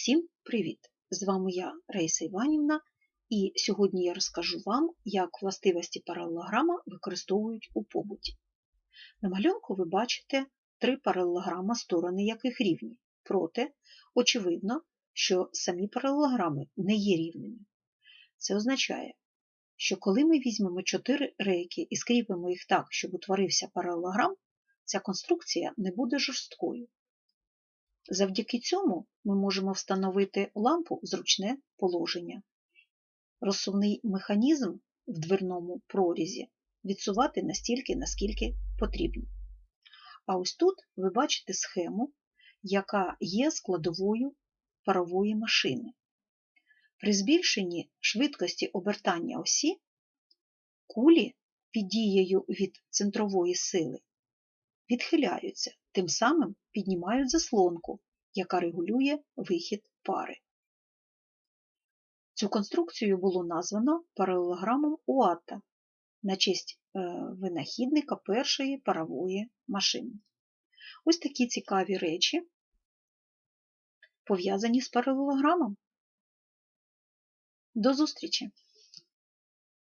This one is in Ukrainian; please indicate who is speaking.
Speaker 1: Всім привіт! З вами я, Раїса Іванівна, і сьогодні я розкажу вам, як властивості паралелограма використовують у побуті. На малюнку ви бачите три паралелограма, сторони яких рівні. Проте, очевидно, що самі паралелограми не є рівними. Це означає, що коли ми візьмемо чотири рейки і скріпимо їх так, щоб утворився паралелограм, ця конструкція не буде жорсткою. Завдяки цьому ми можемо встановити лампу в зручне положення. Розсувний механізм в дверному прорізі відсувати настільки, наскільки потрібно. А ось тут ви бачите схему, яка є складовою парової машини. При збільшенні швидкості обертання осі кулі під дією від центрової сили відхиляються, тим самим піднімають заслонку, яка регулює вихід пари. Цю конструкцію було названо паралелограмом Уатта на честь винахідника першої парової машини. Ось такі цікаві речі пов'язані з паралелограмом. До зустрічі!